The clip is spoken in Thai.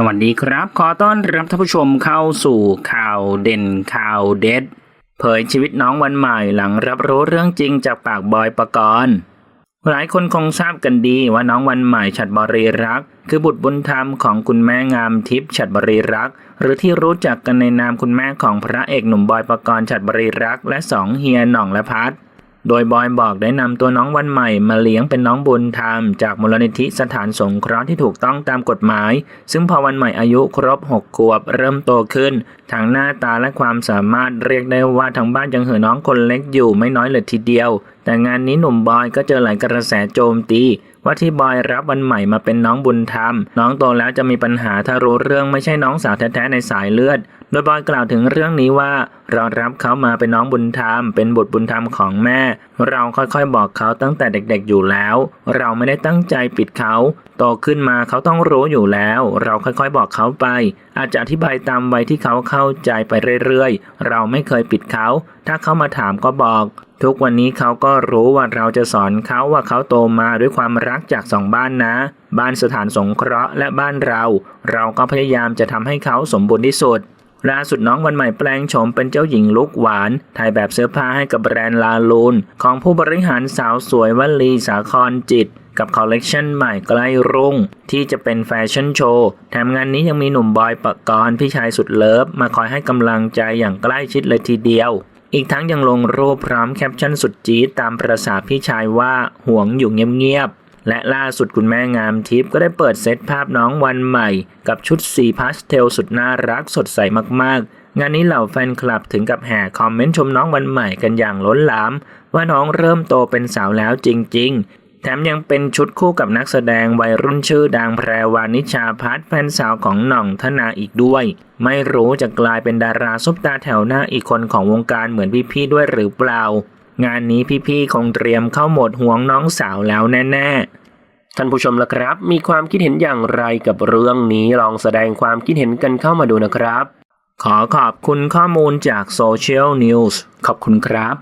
สวัสดีครับ ขอต้อนรับท่านผู้ชมเข้าสู่ข่าวเด่นข่าวเด็ด เผยชีวิตน้องวันใหม่หลังรับรู้เรื่องจริงจากปากบอยปกรณ์หลายคนคงทราบกันดีว่าน้องวันใหม่ฉัดบริรักษ์คือบุตรบุญธรรมของคุณแม่งามทิพย์ฉัดบริรักษ์หรือที่รู้จักกันในนามคุณแม่ของพระเอกหนุ่มบอยปกรณ์ฉัดบริรักษ์และสองเฮียหน่องและพัด โดยบอยบอกได้นำตัวน้องวันใหม่มาเลี้ยงเป็นน้องบุญธรรม จากมูลนิธิสถานสงเคราะห์ที่ถูกต้องตามกฎหมาย ซึ่งพอวันใหม่อายุครบ 6 ขวบเริ่มโตขึ้น ทางหน้าตาและความสามารถเรียกได้ว่าทางบ้านยังเหือน้องคนเล็กอยู่ไม่น้อยเลยทีเดียว แต่งานนี้หนุ่มบอยก็เจอหลายกระแสโจมตี ว่าที่บอยรับวันใหม่มาเป็นน้องบุญธรรม น้องโตแล้วจะมีปัญหาถ้ารู้เรื่องไม่ใช่น้องสาวแท้ๆในสายเลือด โดยบอยกล่าวถึงเรื่องนี้ว่า เรารับเขามาเป็นน้องบุญธรรม เป็นบุตรบุญธรรมของแม่ เราค่อยๆบอกเขาตั้งแต่เด็กๆอยู่แล้ว เราไม่ได้ตั้งใจปิดเขาโตขึ้นมาเขาต้องรู้อยู่แล้ว เราค่อยๆบอกเขาไป อาจจะอธิบายตามวัยที่เขาเข้าใจไปเรื่อยๆ เราไม่เคยปิดเขา ถ้าเขามาถามก็บอก ทุกวันนี้เขาก็รู้ว่าเราจะสอนเขาว่าเขาโตมาด้วยความรักจากสองบ้านนะ บ้านสถานสงเคราะห์และบ้านเรา เราก็พยายามจะทำให้เขาสมบูรณ์ที่สุดล่าสุดน้องวันใหม่แปลงโฉมเป็นเจ้าหญิงลุกหวาน ถ่ายแบบเสื้อผ้าให้กับแบรนด์ลาลูน ของผู้บริหารสาวสวยวลีสาครจิต กับคอลเลกชันใหม่ใกล้รุ่ง ที่จะเป็นแฟชั่นโชว์ แถมงานนี้ยังมีหนุ่มบอยปกรณ์พี่ชายสุดเลิฟ มาคอยให้กำลังใจอย่างใกล้ชิดเลยทีเดียว อีกทั้งยังลงรูปพร้อมแคปชั่นสุดจี๊ดตามประสาพี่ชายว่าห่วงอยู่เงียบๆ และล่าสุดคุณแม่งามทิพย์ก็ได้เปิดเซตภาพน้องวันใหม่ กับชุดสีพาสเทลสุดน่ารักสดใสมากๆ งานนี้เหล่าแฟนคลับถึงกับแห่คอมเมนต์ชมน้องวันใหม่กันอย่างล้นหลาม ว่าน้องเริ่มโตเป็นสาวแล้วจริง ๆ แถมยังเป็นชุดคู่กับนักแสดงวัยรุ่นชื่อดังแพรวานิชาพัฒน์แฟนสาวของหน่องธนาอีกด้วย ไม่รู้จะกลายเป็นดาราซุปตาแถวหน้าอีกคนของวงการเหมือนพี่ๆด้วยหรือเปล่า งานนี้พี่ๆคงเตรียมเข้าโหมดห่วงน้องสาวแล้วแน่ๆท่านผู้ชมละครับ มีความคิดเห็นอย่างไรกับเรื่องนี้ลองแสดงความคิดเห็นกันเข้ามาดูนะครับ ขอขอบคุณข้อมูลจากโซเชียลนิวส์ขอบคุณครับ